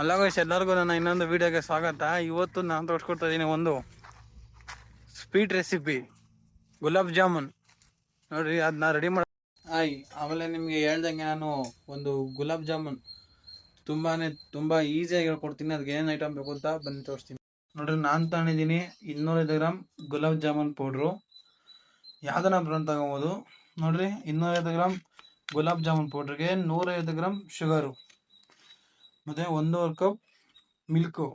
ಅಲ್ಲ ಗೈಸ್ ಎಲ್ಲರಿಗೂ ನನ್ನ ಇನ್ನೊಂದು ವಿಡಿಯೋಗೆ ಸ್ವಾಗತ. ಇವತ್ತು ನಾನು ತೋರಿಸ್ಕೊಡ್ತಾ ಇದ್ದೀನಿ ಒಂದು ಸ್ವೀಟ್ ರೆಸಿಪಿ ಗುಲಾಬ್ ಜಾಮೂನ್. ನೋಡ್ರಿ ಅದನ್ನ ರೆಡಿ ಮಾಡಿ ಆಯ್ ಆಮೇಲೆ ನಿಮಗೆ ಹೇಳ್ದಂಗೆ ನಾನು ಒಂದು ಗುಲಾಬ್ ಜಾಮೂನ್. ತುಂಬಾ ತುಂಬ ಈಸಿಯಾಗಿ ಹೇಳ್ಕೊಡ್ತೀನಿ. ಅದಕ್ಕೆ ಏನು ಐಟಮ್ ಬೇಕು ಅಂತ ಬಂದು ತೋರಿಸ್ತೀನಿ. ನೋಡ್ರಿ, ನಾನು ತಗೊಂಡಿದ್ದೀನಿ ಇನ್ನೂರೈದು ಗ್ರಾಮ್ ಗುಲಾಬ್ ಜಾಮೂನ್ ಪೌಡ್ರು. ಯಾವ್ದನ್ನ ಬ್ರಾಂಡ್ ತಗೋಬೋದು? ನೋಡ್ರಿ, ಇನ್ನೂರೈದು ಗ್ರಾಮ್ ಗುಲಾಬ್ ಜಾಮೂನ್ ಪೌಡ್ರಿಗೆ ನೂರೈವತ್ತು ಗ್ರಾಮ್ ಶುಗರು. ಮತ್ತು ಒಂದೂವರೆ ಕಪ್ ಮಿಲ್ಕು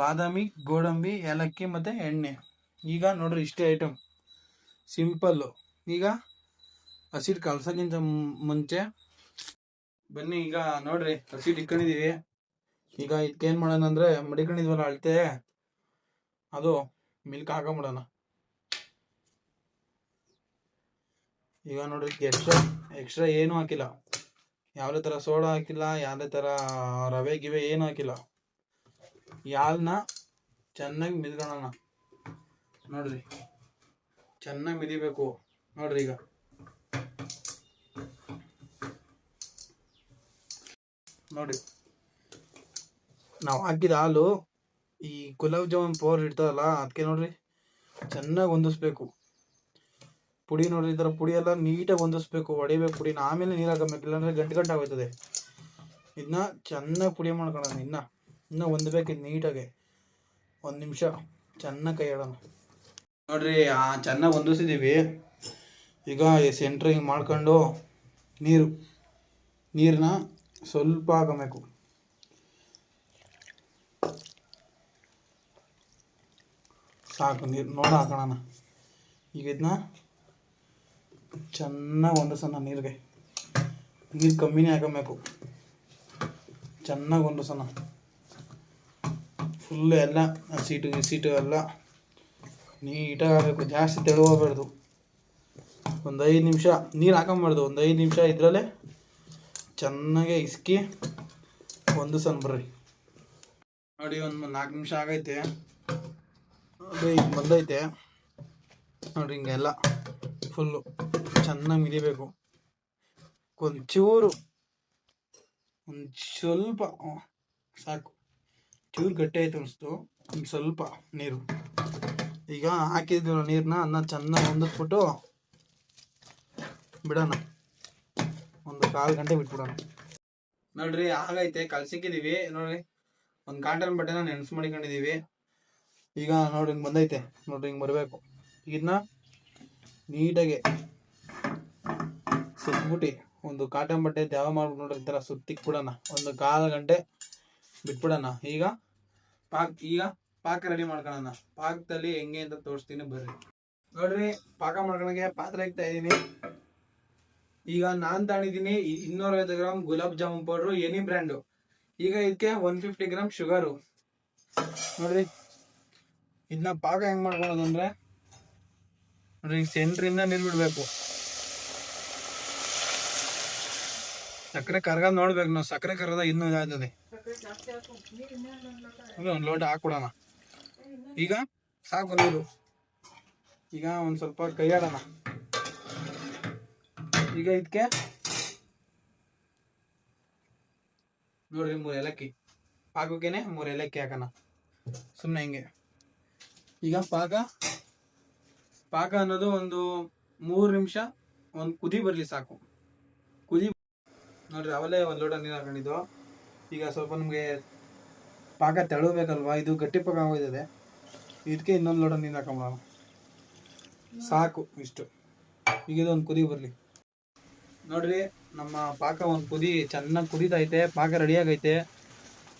ಬಾದಾಮಿ, ಗೋಡಂಬಿ, ಏಲಕ್ಕಿ ಮತ್ತು ಎಣ್ಣೆ. ಈಗ ನೋಡ್ರಿ ಇಷ್ಟೇ ಐಟಮ್ ಸಿಂಪಲ್ಲು ಈಗ ಹಸಿಟ್ಟು ಕಲ್ಸೋಕ್ಕಿಂತ ಮುಂಚೆ ಬನ್ನಿ, ಈಗ ನೋಡ್ರಿ ಹಸಿಟ್ಟು ಇಟ್ಕೊಂಡಿದ್ದೀವಿ ಈಗ ಇದಕ್ಕೇನು ಮಾಡೋಣ ಅಂದರೆ ಮಡಿಕೊಂಡಿದ್ವಲ್ಲ ಅಳತೆ. ಅದು ಮಿಲ್ಕ್ ಹಾಕೊಂಬಿಡೋಣ. ಈಗ ನೋಡ್ರಿ ಎಕ್ಸ್ಟ್ರಾ ಎಕ್ಸ್ಟ್ರಾ ಏನೂ ಹಾಕಿಲ್ಲ. ಯಾವುದೇ ಥರ ಸೋಡಾ ಹಾಕಿಲ್ಲ, ಯಾವುದೇ ಥರ ರವೆ ಗಿವೆ ಏನು ಹಾಕಿಲ್ಲ. ಈ ಹಾಲನ್ನ ಚೆನ್ನಾಗಿ ಮಿದ್ಕೊಳ್ಳೋಣ ನೋಡ್ರಿ. ಚೆನ್ನಾಗಿ ಮಿದಿಬೇಕು. ನೋಡ್ರಿ ಈಗ. ನೋಡಿ ನಾವು ಹಾಕಿದ ಹಾಲು ಈ ಗುಲಾಬ್ ಜಾಮೂನ್ ಪೌಡರ್ ಇರ್ತದಲ್ಲ ಅದಕ್ಕೆ ನೋಡ್ರಿ, ಚೆನ್ನಾಗಿ ಹೊಂದಿಸ್ಬೇಕು. ಪುಡಿ ನೋಡಿದ್ರೆ ಈ ಥರ ಪುಡಿ ಎಲ್ಲ ನೀಟಾಗಿ ಹೊಂದಿಸ್ಬೇಕು, ಹೊಡಿಬೇಕು ಪುಡಿನ ಆಮೇಲೆ ನೀರು ಹಾಕಬೇಕು, ಇಲ್ಲಾಂದರೆ ಗಂಟು ಗಂಟು ಆಗೋಯ್ತದೆ. ಇದನ್ನ ಚೆನ್ನಾಗಿ ಪುಡಿ ಮಾಡ್ಕೊಳ್ಳೋಣ ಇನ್ನ ಇನ್ನ ಹೊಂದಬೇಕು ಇದು ನೀಟಾಗಿ. ಒಂದು ನಿಮಿಷ, ಚೆನ್ನಾಗಿ ಕೈ ಆಡೋಣ. ನೋಡ್ರಿ ಚೆನ್ನಾಗಿ ಹೊಂದಿಸಿದ್ದೀವಿ ಈಗ ಸೆಂಟ್ರಿಂಗ್ ಮಾಡ್ಕೊಂಡು ನೀರು ನೀರನ್ನ ಸ್ವಲ್ಪ ಹಾಕಬೇಕು. ಸಾಕು, ನೀರು ನೋಡ ಹಾಕೋಣ ಈಗ ಇದನ್ನ ಚೆನ್ನಾಗಿ ಹೊಂದಿಸೋಣ ನೀರಿಗೆ. ನೀರು ಕಮ್ಮಿನೇ ಹಾಕಬೇಕು. ಚೆನ್ನಾಗಿ ಹೊಂದಿಸೋಣ ಫುಲ್ಲು ಎಲ್ಲ ಸೀಟು ಸೀಟು ಎಲ್ಲ ನೀಟಾಗಿ ಆಗಬೇಕು ಜಾಸ್ತಿ ತೆಳುವಾಗಬಾರ್ದು. ಒಂದು ಐದು ನಿಮಿಷ ನೀರು ಹಾಕೊಂಬಾರ್ದು. ಒಂದು ಐದು ನಿಮಿಷ ಇದರಲ್ಲೇ ಚೆನ್ನಾಗೆ ಇಸ್ಕಿ ಹೊಂದಿಸೋಣ ಬರ್ರಿ. ನೋಡಿ, ಒಂದು ನಾಲ್ಕು ನಿಮಿಷ ಆಗೈತೆ. ನೋಡಿ ಬಂದೈತೆ. ನೋಡಿ, ಹಿಂಗೆಲ್ಲ ಫುಲ್ಲು ಚೆನ್ನಾಗಿ ಮಿದಿಬೇಕು ಒಂಚೂರು ಒಂದು ಸ್ವಲ್ಪ ಸಾಕು. ಚೂರು ಗಟ್ಟಿ ಆಯ್ತು ಅನಿಸ್ತು. ಒಂದು ಸ್ವಲ್ಪ ನೀರು. ಈಗ ಹಾಕಿದ್ವಿ ನೀರನ್ನ ಅನ್ನ ಚೆನ್ನಾಗಿ ಹೊಂದಿಸ್ಬಿಟ್ಟು ಬಿಡೋಣ. ಒಂದು ಕಾಲು ಗಂಟೆ ಬಿಟ್ಬಿಡೋಣ. ನೋಡ್ರಿ, ಆಗೈತೆ. ಕಲ್ಸಿಕ್ಕಿದೀವಿ. ನೋಡ್ರಿ, ಒಂದು ಕಾಟನ್ ಬಟ್ಟೆನ ನೆನ್ಸ್ ಮಾಡಿಕೊಂಡಿದೀವಿ. ಈಗ ನೋಡ್ರಿ, ಹಿಂಗೆ ಬಂದೈತೆ. ನೋಡ್ರಿ, ಹಿಂಗೆ ಬರಬೇಕು. ಇದನ್ನ ನೀಟಾಗಿ ಸುತ್ಬಿಟ್ಟು. ಒಂದು ಕಾಟನ್ ಬಟ್ಟೆ ದೇವ ಮಾಡ್ಬಿಟ್ಟು ನೋಡ್ರಿ ಈ ಥರ ಸುತ್ತಿಕ್ ಬಿಡೋಣ ಒಂದು ಕಾಲು ಗಂಟೆ ಬಿಟ್ಬಿಡೋಣ. ಈಗ ಪಾಕ್, ಈಗ ಪಾಕ ರೆಡಿ ಮಾಡ್ಕೊಳ್ಳೋಣ. ಪಾಕದಲ್ಲಿ ಹೆಂಗೆ ಅಂತ ತೋರಿಸ್ತೀನಿ ಬರ್ರಿ. ನೋಡ್ರಿ, ಪಾಕ ಮಾಡ್ಕೊಳಕ್ಕೆ ಪಾತ್ರೆ ಇಕ್ತಾ ಇದ್ದೀನಿ. ಈಗ ನಾನ್ ತಗೊಂಡಿದ್ದೀನಿ ಇನ್ನೂರೈವತ್ತು gram gulab jamun powder, any brand. ಈಗ ಇದಕ್ಕೆ ಒನ್ ಫಿಫ್ಟಿ ಗ್ರಾಮ್ ಶುಗರು. ನೋಡ್ರಿ ಇದನ್ನ ಪಾಕ ಹೆಂಗೆ ಮಾಡ್ಕೊಳೋದು ಅಂದ್ರೆ ನೋಡ್ರಿ ಸೆಂಟ್ರಿಂದ ನೀರು ಬಿಡ್ಬೇಕು. ಸಕ್ಕರೆ ಕರ್ಗ ನೋಡ್ಬೇಕು ನಾವು. ಸಕ್ಕರೆ ಕರ್ಗದ ಇನ್ನೂ ಇದಾಗ್ತದೆ ಒಂದು ಲೋಟ ಹಾಕ್ಬಿಡೋಣ ಈಗ ಸಾಕು ನೀರು. ಈಗ ಒಂದು ಸ್ವಲ್ಪ ಕೈ ಆಡೋಣ ಈಗ ಇದಕ್ಕೆ ನೋಡ್ರಿ ಮೂರು ಏಲಕ್ಕಿ. ಪಾಕಕ್ಕೇನೆ ಮೂರು ಏಲಕ್ಕಿ ಹಾಕೋಣ. ಸುಮ್ಮನೆ ಹಿಂಗೆ. ಈಗ ಪಾಕ. ಪಾಕ ಅನ್ನೋದು ಒಂದು ಮೂರು ನಿಮಿಷ ಒಂದು ಕುದಿ ಬರಲಿ ಸಾಕು. ನೋಡ್ರಿ, ಅವಲೇ ಒಂದು ಲೋಟ ನೀರು ಹಾಕೊಂಡಿದ್ದು. ಈಗ ಸ್ವಲ್ಪ ನಮಗೆ ಪಾಕ ತೆಳುಬೇಕಲ್ವಾ? ಇದು ಗಟ್ಟಿ ಪಾಕ ಆಗೋಯ್ತದೆ. ಇದಕ್ಕೆ ಇನ್ನೊಂದು ಲೋಟ ನೀರು ಹಾಕೋಣ ಸಾಕು ಇಷ್ಟು. ಈಗ ಇದೊಂದು ಕುದಿ ಬರಲಿ. ನೋಡ್ರಿ, ನಮ್ಮ ಪಾಕ ಒಂದು ಕುದಿ, ಚೆನ್ನಾಗಿ ಕುದೀತೈತೆ, ಪಾಕ ರೆಡಿ ಆಗೈತೆ.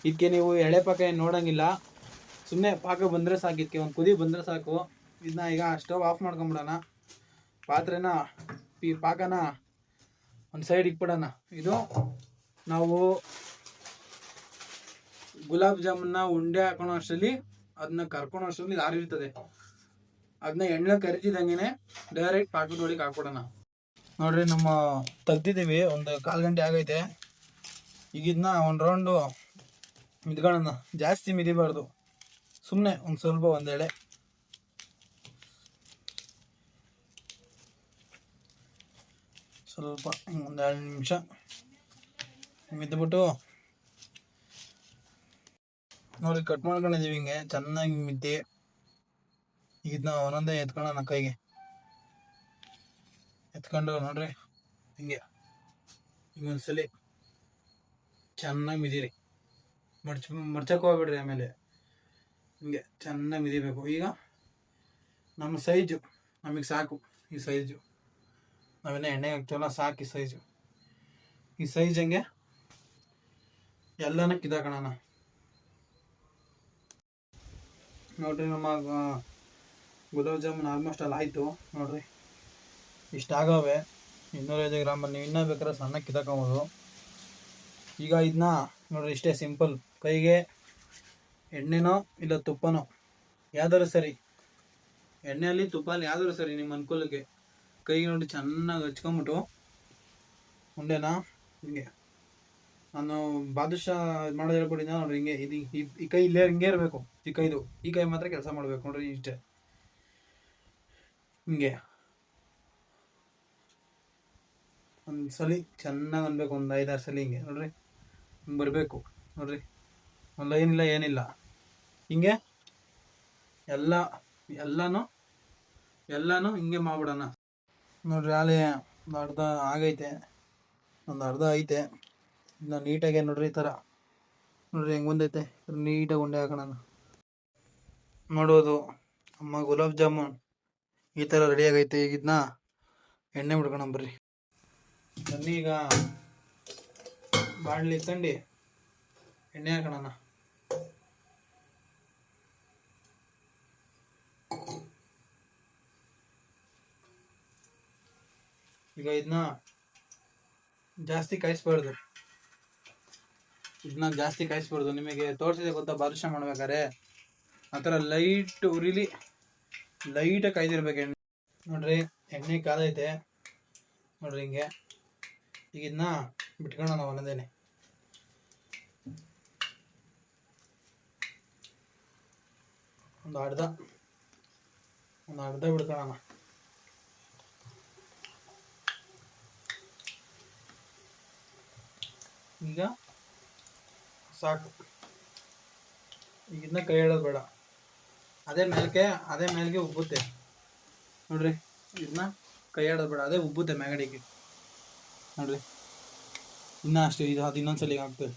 ಇದಕ್ಕೆ ನೀವು ಎಳೆ ಪಾಕ ಏನು ನೋಡಂಗಿಲ್ಲ. ಸುಮ್ಮನೆ ಪಾಕ ಬಂದರೆ ಸಾಕು ಇದಕ್ಕೆ ಒಂದು ಕುದಿ ಬಂದರೆ ಸಾಕು. ಇದನ್ನ ಈಗ ಸ್ಟವ್ ಆಫ್ ಮಾಡ್ಕೊಂಬಿಡೋಣ. ಪಾತ್ರೆನ, ಈ ಪಾಕನ ಒಂದು ಸೈಡ್ ಬಿಡೋಣ. ಇದು ನಾವು ಗುಲಾಬ್ ಜಾಮೂನ್ನ ಉಂಡೆ ಹಾಕೊಳೋ ಅಷ್ಟರಲ್ಲಿ ಅದನ್ನ ಕರ್ಕೊಳೋ ಅಷ್ಟರಲ್ಲಿ ಆರಿರ್ತದೆ ಅದನ್ನ ಎಣ್ಣೆ ಕರಿತಿದ್ದಂಗೆ ಡೈರೆಕ್ಟ್ ಪಾಕೆಟ್ ಒಳಗೆ ಹಾಕ್ಬಿಡೋಣ. ನೋಡ್ರಿ ನಮ್ಮ ತೆಗ್ದಿದ್ದೀವಿ, ಒಂದು ಕಾಲು ಗಂಟೆ ಆಗೈತೆ. ಈಗ ಇದನ್ನ ಒಂದು ರೌಂಡು ಮಿದ್ಕೊಳ್ಳೋಣ ಜಾಸ್ತಿ ಮಿದಿಬಾರ್ದು. ಸುಮ್ಮನೆ ಒಂದು ಸ್ವಲ್ಪ ಒಂದೆಳೆ ಸ್ವಲ್ಪ ಒಂದು ಎರಡು ನಿಮಿಷ ಮಿದ್ಬಿಟ್ಟು ನೋಡಿ ಕಟ್ ಮಾಡ್ಕೊಂಡಿದ್ದೀವಿ ಹಿಂಗೆ. ಚೆನ್ನಾಗಿ ಮಿದ್ದಿ ಈಗ ಇದನ್ನ ಒಂದೊಂದೇ ಎತ್ಕೊಳ್ಳೋಣ ಕೈಗೆ. ಎತ್ಕೊಂಡು ನೋಡ್ರಿ, ಹಿಂಗೆ. ಈಗ ಒಂದ್ಸಲಿ ಚೆನ್ನಾಗಿ ಮಿದಿರಿ ಮಡ್ಚ ಮಡ್ಚಕ್ಕೆ ಹೋಗ್ಬಿಡ್ರಿ ಆಮೇಲೆ. ಹಿಂಗೆ ಚೆನ್ನಾಗಿ ಮಿದಿಬೇಕು ಈಗ ನಮ್ಮ ಸೈಜು. ನಮಗೆ ಸಾಕು ಈ ಸೈಜು. ನಾವೇನ ಎಣ್ಣೆ ಹಾಕ್ತೀವಲ್ಲ ಸಾಕು ಈ ಸೈಜು ಈ ಸೈಜ್ ಹಂಗೆ. ಎಲ್ಲನ ಕಿದಾಕೋಣ ನೋಡ್ರಿ ನಮ್ಮ ಗುಲಾಬ್ ಜಾಮೂನ್ ಆಲ್ಮೋಸ್ಟ್ ಅಲ್ಲಿ ಆಯಿತು. ನೋಡ್ರಿ. ಇಷ್ಟಾಗವೆ ಇನ್ನೂರೈದು ಗ್ರಾಮ್ ನೀವು ಇನ್ನೂ ಬೇಕಾದ್ರೆ ಸಣ್ಣ ಕಿದಾಕೊಬೋದು. ಈಗ ಇದನ್ನ ನೋಡ್ರಿ, ಇಷ್ಟೇ ಸಿಂಪಲ್ ಕೈಗೆ ಎಣ್ಣೆನೋ ಇಲ್ಲ ತುಪ್ಪನೋ? ಯಾವ್ದಾರು ಸರಿ. ಎಣ್ಣೆಯಲ್ಲಿ ತುಪ್ಪಲ್ಲಿ ಯಾವ್ದಾರು ಸರಿ ನಿಮ್ಮ ಅನುಕೂಲಕ್ಕೆ. ಕೈಗೆ ನೋಡಿ ಚೆನ್ನಾಗಿ ಹಚ್ಕೊಂಬಿಟ್ಟು ಉಂಡೆನಾ? ಹಿಂಗೆ. ನಾನು ಬಾದುಷಾ ಮಾಡೋದು ಹೇಳ್ಕೊಟ್ಟಿದ್ದೆ ನೋಡ್ರಿ ಹಿಂಗೆ. ಇದು ಈ- ಈ ಕೈ ಇಲ್ಲೇ ಹಿಂಗೆ ಇರಬೇಕು, ಈ ಕೈದು. ಈ ಕೈ ಮಾತ್ರ ಕೆಲಸ ಮಾಡಬೇಕು ನೋಡ್ರಿ ಇಷ್ಟೇ. ಹಿಂಗೆ. ಒಂದು ಸಲ ಚೆನ್ನಾಗಿ ಅನ್ಬೇಕು, ಒಂದು ಐದಾರು ಸಲ ಹಿಂಗೆ ನೋಡ್ರಿ. ಹಿಂಗೆ ಬರಬೇಕು ನೋಡ್ರಿ. ಒಂದು ಲೈನ್ ಇಲ್ಲ, ಏನಿಲ್ಲ. ಹಿಂಗೆ. ಎಲ್ಲ ಎಲ್ಲನೂ ಎಲ್ಲನೂ ಹಿಂಗೆ ಮಾಡ್ಬಿಡೋಣ. ನೋಡ್ರಿ, ಅಲ್ಲಿ ಒಂದು ಅರ್ಧ ಆಗೈತೆ, ಒಂದು ಅರ್ಧ ಐತೆ. ಇನ್ನು ನೀಟಾಗೆ ನೋಡ್ರಿ ಈ ಥರ ನೋಡ್ರಿ ಹೆಂಗೆ ಬಂದೈತೆ. ನೀಟಾಗಿ ಉಂಡೆ ಹಾಕೋಣ ನೋಡೋದು, ಅಮ್ಮ ಗುಲಾಬ್ ಜಾಮೂನ್ ಈ ಥರ ರೆಡಿ ಆಗೈತೆ. ಈಗ ಇದನ್ನ ಎಣ್ಣೆ ಬಿಡ್ಕೋಣ ಬರ್ರಿ. ಈಗ ಬಾಣಲಿ ತಂಡಿ. ಎಣ್ಣೆ ಹಾಕೋಣ ಈಗ ಇದನ್ನ ಜಾಸ್ತಿ ಕಾಯಿಸ್ಬಾರ್ದು. ಇದನ್ನ ಜಾಸ್ತಿ ಕಾಯಿಸ್ಬಾರ್ದು. ನಿಮಗೆ ತೋರಿಸಿದೆ ಗೊತ್ತಾ? ಬಾದುಷ ಮಾಡ್ಬೇಕಾರೆ ಆ ಥರ ಲೈಟ್ ಉರಿಲಿ ಲೈಟಾಗಿ ಕಾಯ್ದಿರ್ಬೇಕು ಎಣ್ಣೆ. ನೋಡ್ರಿ, ಎಣ್ಣೆ ಕಾದೈತೆ ನೋಡ್ರಿ ಹಿಂಗೆ. ಈಗ ಇದನ್ನ ಬಿಟ್ಕೊಳ್ಳೋಣ ಒಂದೇನೆ ಒಂದು ಅರ್ಧ. ಒಂದು ಅರ್ಧ ಬಿಡ್ಕೊಳ್ಳೋಣ ಈಗ ಸಾಕು. ಇದನ್ನ ಕೈ ಹೇಳೋದು ಬೇಡ. ಅದೇ ಮೇಲ್ಕೆ ಅದೇ ಮೇಲ್ಗೆ ಉಬ್ಬುತ್ತೆ. ನೋಡ್ರಿ ಇದನ್ನ ಕೈ ಆಡೋದು ಬೇಡ. ಅದೇ ಉಬ್ಬುತ್ತೆ ಮ್ಯಾಗಡಿಗೆ. ನೋಡ್ರಿ, ಇನ್ನೂ ಅಷ್ಟೇ, ಇದು ಅದು ಇನ್ನೊಂದ್ಸಲ ಈಗ ಆಗ್ತದೆ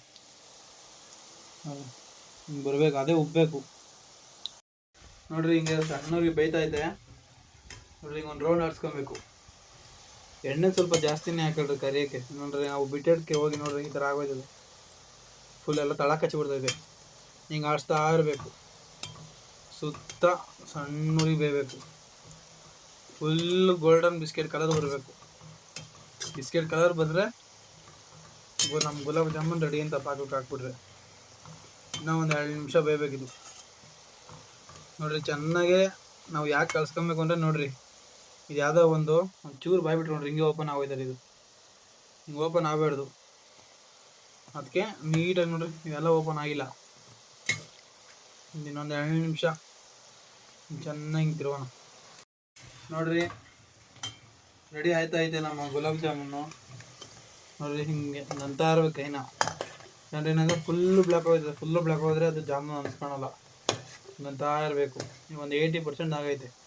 ಹಿಂಗೆ ಬರಬೇಕು, ಅದೇ ಉಬ್ಬಬೇಕು. ನೋಡ್ರಿ, ಹಿಂಗೆ ಸಣ್ಣವ್ರಿಗೆ ಬೈತಾ ಇದೆ ನೋಡ್ರಿ, ಹಿಂಗೆ ಒಂದು ರೌಂಡ್ ಆಡ್ಸ್ಕೊಬೇಕು. ಎಣ್ಣೆ ಸ್ವಲ್ಪ ಜಾಸ್ತಿನೇ ಹಾಕಿಡ್ರಿ ಕರಿಯೋಕ್ಕೆ. ನೋಡ್ರಿ ನಾವು ಬಿಟ್ಟೆಡ್ಕೆ ಹೋಗಿ ನೋಡ್ರಿ ಈ ಥರ ಆಗೋಯ್ತದೆ ಫುಲ್ ಎಲ್ಲ ತಳ ಹಚ್ಚಿಬಿಡ್ತೈತೆ ಹಿಂಗೆ ಆಡಿಸ್ತಾ ಇರಬೇಕು. ಸುತ್ತ ಸಣ್ಣೂರಿಗೆ ಬೇಯಬೇಕು. ಫುಲ್ ಗೋಲ್ಡನ್ ಬಿಸ್ಕೆಟ್ ಕಲರ್ ಬರಬೇಕು. ಬಿಸ್ಕೆಟ್ ಕಲರ್ ಬಂದರೆ ನಮ್ಮ ಗುಲಾಬ್ ಜಾಮೂನ್ ರೆಡಿ ಅಂತ ಪಾಕಕ್ಕೆ ಹಾಕ್ಬಿಟ್ರೆ ಇನ್ನೂ ಒಂದು ಎರಡು ನಿಮಿಷ ಬೇಯಬೇಕಿದು. ನೋಡ್ರಿ ಚೆನ್ನಾಗೆ ನಾವು ಯಾಕೆ ಕಲ್ಸ್ಕೊಬೇಕು ಅಂದರೆ ನೋಡ್ರಿ. ಇದು ಯಾವುದೋ ಒಂದು ಒಂಚೂರು ಬಾಯ್ಬಿಟ್ರೆ ನೋಡ್ರಿ, ಹಿಂಗೆ ಓಪನ್ ಆಗೋಯ್ತಾರೆ ಇದು. ಹಿಂಗೆ ಓಪನ್ ಆಗಬಾರ್ದು. ಅದಕ್ಕೆ ನೀಟಾಗಿ ನೋಡ್ರಿ, ಇವೆಲ್ಲ ಓಪನ್ ಆಗಿಲ್ಲ. ಇನ್ನೊಂದು ಎರಡು ನಿಮಿಷ. ಚೆನ್ನಾಗಿ ತಿರುಗೋಣ. ನೋಡ್ರಿ, ರೆಡಿ ಆಯ್ತಾ ಐತೆ ನಮ್ಮ ಗುಲಾಬ್ ಜಾಮೂನು. ನೋಡ್ರಿ, ಹಿಂಗೆ ನಂತ ಇರ್ಬೇಕು ಕೈನ. ನೋಡ್ರಿ ಏನಂದ್ರೆ ಫುಲ್ಲು ಬ್ಲಾಕ್ ಹೋಗಿದೆ ಫುಲ್ಲು ಬ್ಲಾಕ್ ಹೋದ್ರೆ ಅದು ಜಾಮೂನು ಅನ್ಸ್ಕೊಳಲ್ಲ. ನಂತ ಇರಬೇಕು. ಈಗ ಒಂದು ಏಯ್ಟಿ ಪರ್ಸೆಂಟ್ ಆಗೈತೆ.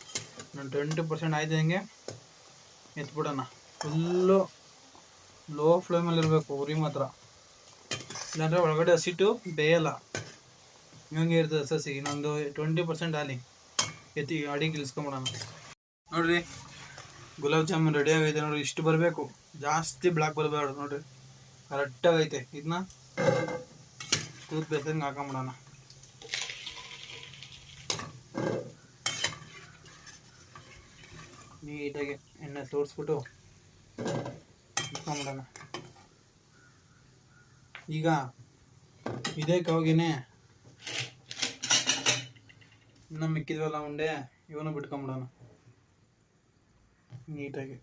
ನಾನು ಟ್ವೆಂಟಿ ಪರ್ಸೆಂಟ್ ಆಯ್ತು ಹಂಗೆ. ಎತ್ಬಿಡೋಣ. ಫುಲ್ಲು ಲೋ ಫ್ಲೇಮಲ್ಲಿ ಇರಬೇಕು, ಉರಿ ಮಾತ್ರ. ಇಲ್ಲಾಂದರೆ ಒಳಗಡೆ ಹಸಿಟ್ಟು ಬೇಯಲ್ಲ. ಹಂಗೆ ಇರ್ತದೆ ಸಸಿ. ಇನ್ನೊಂದು ಟ್ವೆಂಟಿ ಪರ್ಸೆಂಟ್ ಆಲಿ ಎತ್ತಿ ಅಡಿಗೆ ಇಳಿಸ್ಕೊಂಬಿಡೋಣ ನೋಡ್ರಿ, ಗುಲಾಬ್ ಜಾಮೂನ್ ರೆಡಿ ಆಗೈತೆ ನೋಡ್ರಿ. ಇಷ್ಟು ಬರಬೇಕು. ಜಾಸ್ತಿ ಬ್ಲಾಕ್ ಬರಬಾರ್ದು ನೋಡ್ರಿ. ಕರೆಕ್ಟಾಗಿ ಐತೆ ಇದನ್ನ ಟೂತ್ ಬೇಸಂಗೆ ಹಾಕೊಂಬಿಡೋಣ. ನೀಟಾಗಿ ಎಣ್ಣೆ ತೋರಿಸ್ಬಿಟ್ಟು ಇಟ್ಕೊಂಬಿಡೋಣ. ಈಗ ಇದೇ ಕವಾಗಿನೇ ಇನ್ನೂ ಮಿಕ್ಕಿದ್ವಲ್ಲ ಉಂಡೆ ಇವನು ಬಿಟ್ಕೊಂಬಿಡೋಣ. ನೀಟಾಗಿ.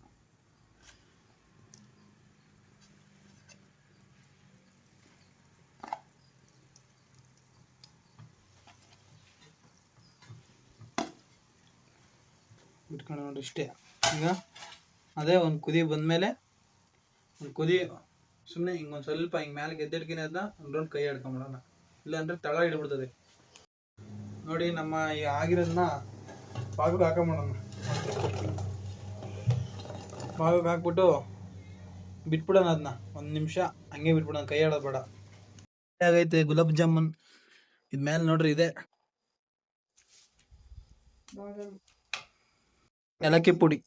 ನೋಡಿ ಇಷ್ಟೇ. ಈಗ ಅದೇ ಒಂದು ಕುದಿ ಬಂದಮೇಲೆ ಒಂದು ಕುದಿ ಸುಮ್ಮನೆ ಹಿಂಗೆ ಒಂದು ಸ್ವಲ್ಪ ಹಿಂಗೆ ಮೇಲೆ ಗೆದ್ದಿಡ್ಕಿನ ಅದನ್ನ ಒಂದು ರೌಂಡ್ ಕೈ ಹಿಡ್ಕೊಂಬಿಡೋಣ ಇಲ್ಲಾಂದ್ರೆ ತಳ ಹಿಡ್ಬಿಡ್ತದೆ. ನೋಡಿ ನಮ್ಮ ಈ ಆಗಿರೋದನ್ನ ಪಾಕಕ್ಕೆ ಹಾಕೊಂಬಿಡೋಣ. ಪಾಕಕ್ಕೆ ಹಾಕ್ಬಿಟ್ಟು ಬಿಟ್ಬಿಡೋಣ ಅದನ್ನ ಒಂದು ನಿಮಿಷ ಹಂಗೆ ಬಿಟ್ಬಿಡೋಣ, ಕೈ ಆಡೋದು ಬೇಡ. ಆಗೈತೆ ಗುಲಾಬ್ ಜಾಮೂನ್. ಇದ್ಮೇಲೆ ನೋಡ್ರಿ ಇದೆ. ಏಲಕ್ಕಿ ಪುಡಿ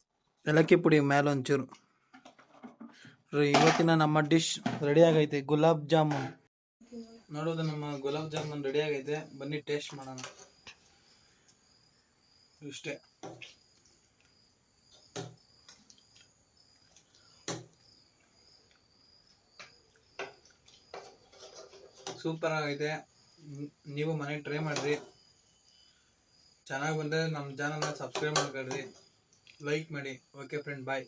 ಏಲಕ್ಕಿ ಪುಡಿ ಮೇಲೆ ಒಂಚೂರು ಇವತ್ತಿನ ನಮ್ಮ ಡಿಶ್ ರೆಡಿ ಆಗೈತೆ, ಗುಲಾಬ್ ಜಾಮೂನ್. ನೋಡೋದು ನಮ್ಮ ಗುಲಾಬ್ ಜಾಮೂನ್ ರೆಡಿ ಆಗೈತೆ. ಬನ್ನಿ ಟೇಸ್ಟ್ ಮಾಡೋಣ. ಇಷ್ಟೇ. ಸೂಪರ್ ಆಗೈತೆ. ನೀವು ಮನೆಗೆ ಟ್ರೈ ಮಾಡಿರಿ. ಚೆನ್ನಾಗಿ ಬಂದರೆ ನಮ್ಮ ಚಾನಲ್ನ ಸಬ್ಸ್ಕ್ರೈಬ್ ಮಾಡ್ಕೊಳ್ರಿ. ಲೈಕ್ ಮಾಡಿ. Okay friend bye